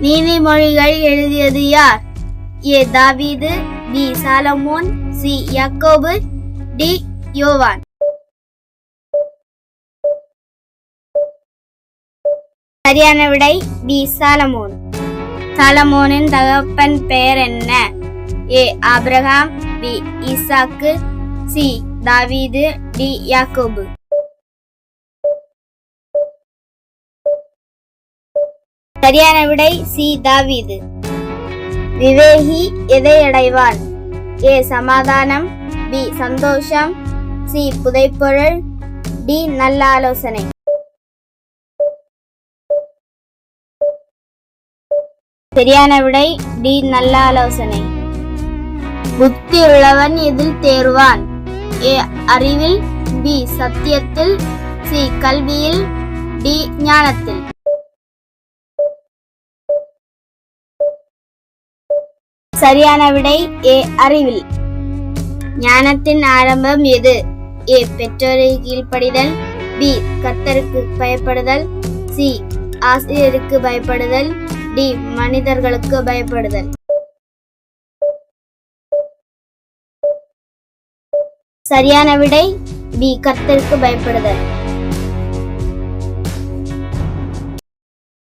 நீதிமொழிகள் எழுதியது யார்? ஏ. தாவீது பி. சாலமோன் சி. யாக்கோபு டி. யோவான். சரியான விடை பி. சாலமோன். சாலமோனின் தகப்பன் பெயர் என்ன? ஏ. Abraham B. ஈசாக்கு சி. தாவீது டி. யாக்கோபு. சரியான விடை சி. தாவீது. விவேகி எதை அடைவான் ஏ. சமாதானம். பி. சந்தோஷம். சி. புதைப்பொருள் டி. நல்ல ஆலோசனை சரியான விடை டி. நல்ல ஆலோசனை புத்தி உள்ளவன் எதில் தேர்வான் ஏ. அறிவில். பி. சத்தியத்தில். சி. கல்வியில். டி. ஞானத்தில். சரியான விடை ஏ அறிவில். ஞானத்தின் ஆரம்பம் எது? ஏ பெற்றோரை கீழ்ப்படிதல். பி கத்தருக்கு பயப்படுதல். சி ஆசிரியருக்கு பயப்படுதல். டி மனிதர்களுக்கு பயப்படுதல். சரியான விடை பி கத்தருக்கு பயப்படுதல்.